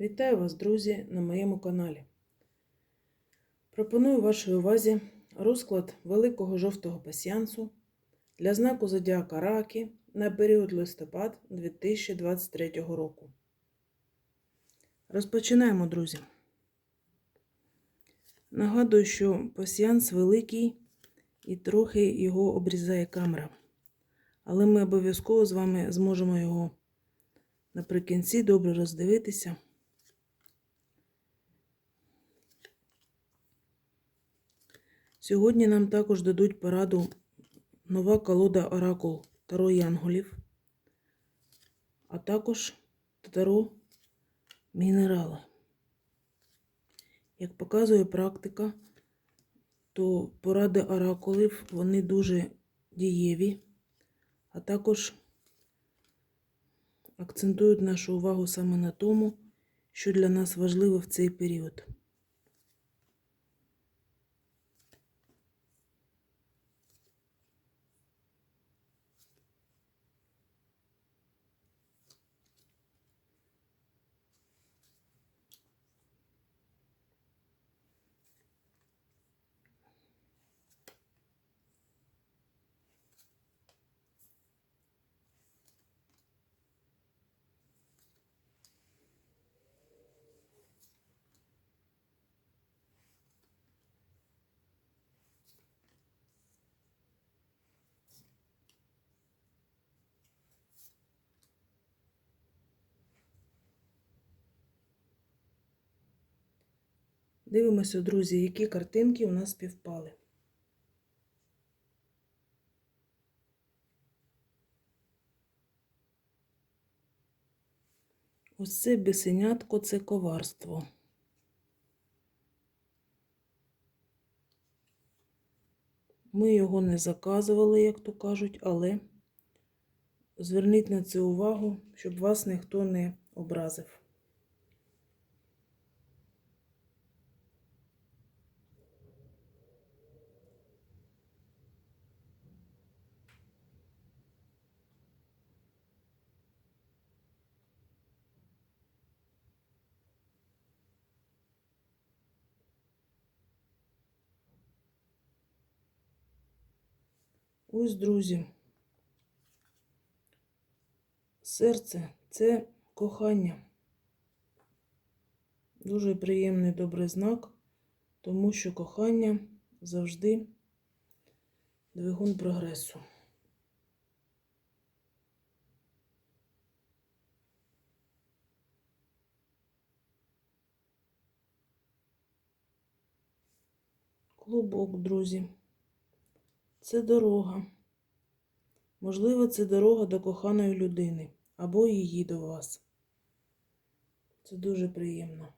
Вітаю вас, друзі, на моєму каналі. Пропоную вашій увазі розклад великого жовтого пасіянсу для знаку Зодіака Раки на період листопад 2023 року. Розпочинаємо, друзі. Нагадую, що пасіянс великий і трохи його обрізає камера. Але ми обов'язково з вами зможемо його наприкінці добре роздивитися. Сьогодні нам також дадуть пораду нова колода Оракул Таро Янголів, а також Таро Мінерали. Як показує практика, то поради оракулів вони дуже дієві, а також акцентують нашу увагу саме на тому, що для нас важливо в цей період. Дивимося, друзі, які картинки у нас співпали. Ось це бісенятко це коварство. Ми його не заказували, як то кажуть, але зверніть на це увагу, щоб вас ніхто не образив. Ось, друзі. Серце це кохання. Дуже приємний добрий знак, тому що кохання завжди двигун прогресу. Клубок, друзі. Це дорога. Можливо, це дорога до коханої людини або її до вас. Це дуже приємно.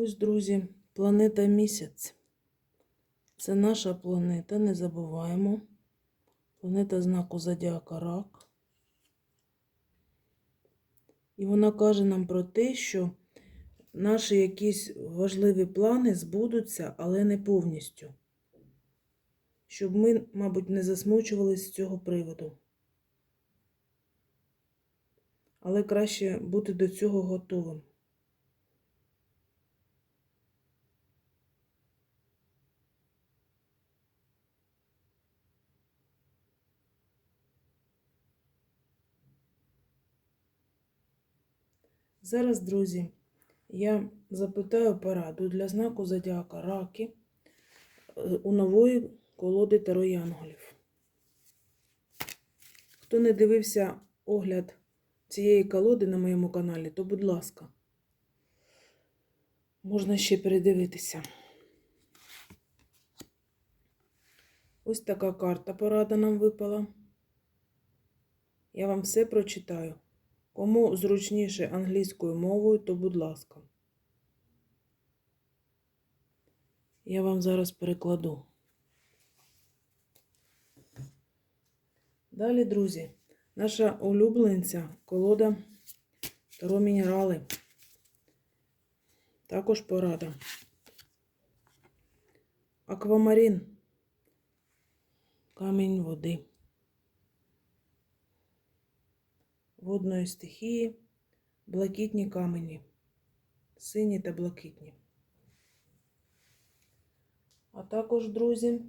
Ось, друзі, планета місяць. Це наша планета, не забуваємо. Планета знаку Зодіака Рак. І вона каже нам про те, що наші якісь важливі плани збудуться, але не повністю. Щоб ми, мабуть, не засмучувалися з цього приводу. Але краще бути до цього готовим. Зараз, друзі, я запитаю пораду для знаку Зодіака Раки е, у нової колоди Таро Янголів. Хто не дивився огляд цієї колоди на моєму каналі, то, будь ласка, можна ще передивитися. Ось така карта порада нам випала. Я вам все прочитаю. Кому зручніше англійською мовою, то будь ласка. Я вам зараз перекладу. Далі, друзі, наша улюбленця колода Таро Мінерали. Також порада. Аквамарин. Камінь води. Водної стихії. Блакитні камені. Сині та блакитні. А також, друзі,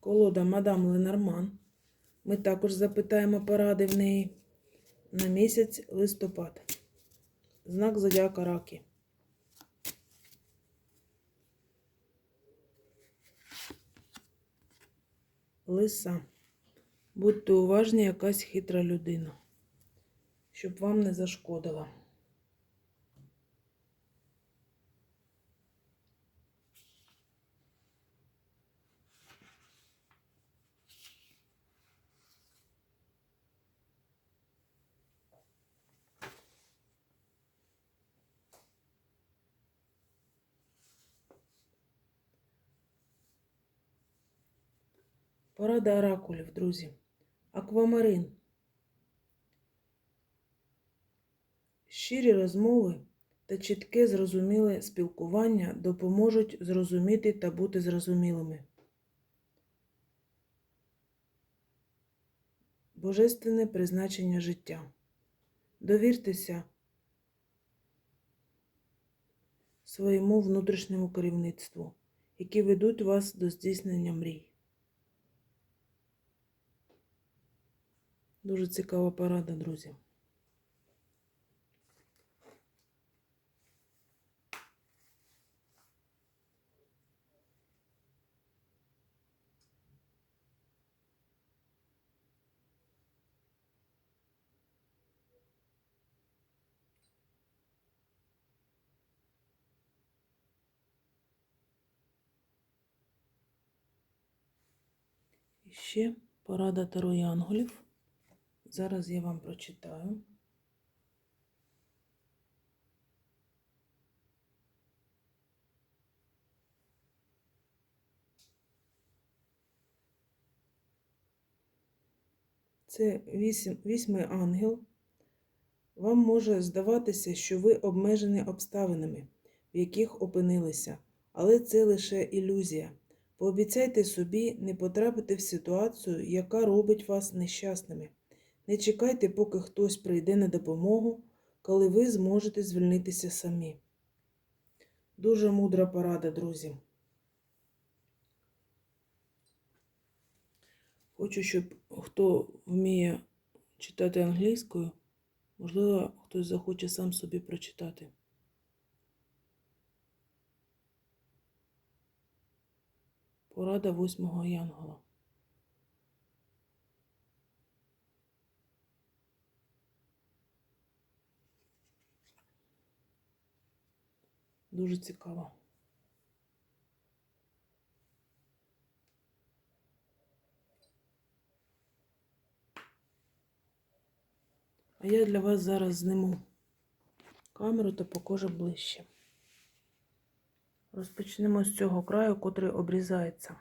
колода Мадам Ленорман. Ми також запитаємо поради в неї на місяць листопад. Знак зодіака Раки. Лиса. Будьте уважні, якась хитра людина, щоб вам не зашкодила. Порада оракулів, друзі. Аквамарин. Щирі розмови та чітке зрозуміле спілкування допоможуть зрозуміти та бути зрозумілими. Божественне призначення життя. Довіртеся своєму внутрішньому керівництву, які ведуть вас до здійснення мрій. Дуже цікава порада, друзі. Ще порада Таро Янголів. Зараз я вам прочитаю. Це вісім, вісьмий ангел. Вам може здаватися, що ви обмежені обставинами, в яких опинилися, але це лише ілюзія. Пообіцяйте собі не потрапити в ситуацію, яка робить вас нещасними. Не чекайте, поки хтось прийде на допомогу, коли ви зможете звільнитися самі. Дуже мудра порада, друзі. Хочу, щоб хто вміє читати англійською, можливо, хтось захоче сам собі прочитати. Порада восьмого янгола. Дуже цікаво. А я для вас зараз зниму камеру та покажу ближче. Розпочнемо з цього краю, котрий обрізається.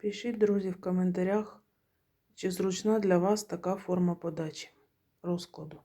Пишіть, друзі, в коментарях, чи зручна для вас така форма подачі розкладу.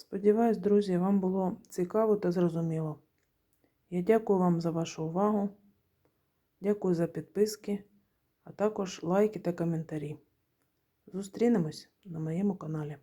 Сподіваюсь, друзі, вам було цікаво та зрозуміло. Я дякую вам за вашу увагу. Дякую за підписки, а також лайки та коментарі. Зустрінемось на моєму каналі.